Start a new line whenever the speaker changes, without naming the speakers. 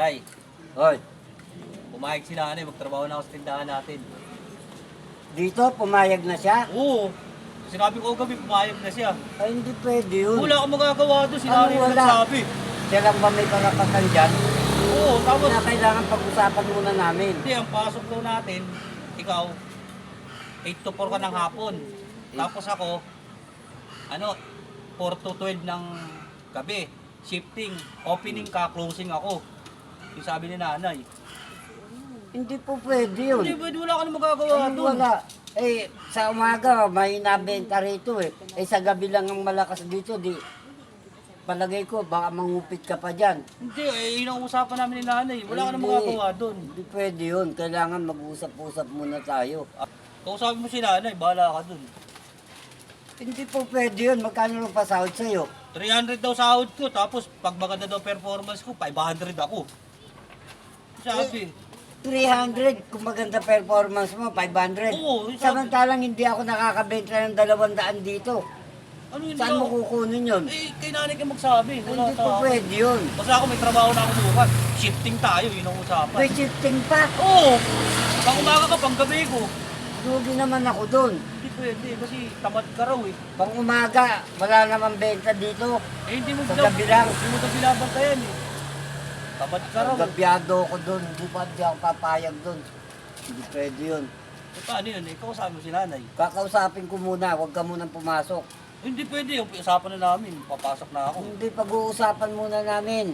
Tay,
Hoy,
pumayag si nanay, magtrabaho na ako sa tindahan natin.
dito pumayag na siya?
Oo. Sinabi ko gabi, pumayag na siya.
Ay, hindi pwede yun.
Wala akong magagawa doon, si
Ano
nanay yung
wala?
nagsabi.
Siya lang ba may karapatan dyan?
Oo, tapos,
Na kailangan pag-usapan muna namin.
hindi, ang pasok daw natin, ikaw, 8 to 4 ka ng hapon. Tapos ako, ano, 4 to 12 ng gabi. Shifting, opening ka, closing ako. Yung sabi ni nanay.
Hindi po pwede yun.
Hindi, pwede wala ka na magagawa
Ay,
doon.
wala. Eh, sa umaga, may nabenta rito eh. Eh, sa gabi lang ang malakas dito, di. Palagay ko, baka mangupit ka pa dyan.
Hindi, eh, yun ang usapan namin ni nanay. Wala ka na
Hindi.
magagawa doon.
Hindi pwede yun. Kailangan mag-usap-usap muna tayo.
Kausapin mo si nanay, bahala ka doon.
Hindi po pwede yun. Magkano lang pasahod sa'yo?
300 daw sahod ko, tapos pag maganda daw performance ko, 500 ako. Sabi,
300, kung maganda performance mo, 500.
Oo, sabi-
Samantalang hindi ako nakakabenta ng 200 dito.
ano yun
Saan mo
daw?
kukunin yun?
Eh, kay nanay ka magsabi. Wala
Hindi
ta.
po pwede yun.
Basta ako may trabaho na ako bukas. Shifting tayo, yun ang usapan.
May shifting pa.
Oo! Pang umaga ka, pang gabi ko.
Lugi naman ako dun.
Hindi pwede, kasi tamad ka raw eh.
Pang umaga, wala namang benta dito.
Eh, hindi mo
Sa
daw-
gabi lang.
Hindi mo daw binabantayan eh. Tamad ka raw. eh.
Gabyado ako dun. Hindi pa di ako papayag dun. Hindi pwede yun.
Eh, paano yun eh? Ikaw sabi mo si nanay.
Kakausapin ko muna, huwag ka munang pumasok.
Hindi pwede, usapan na namin. Papasok na ako.
Hindi pag-uusapan muna namin.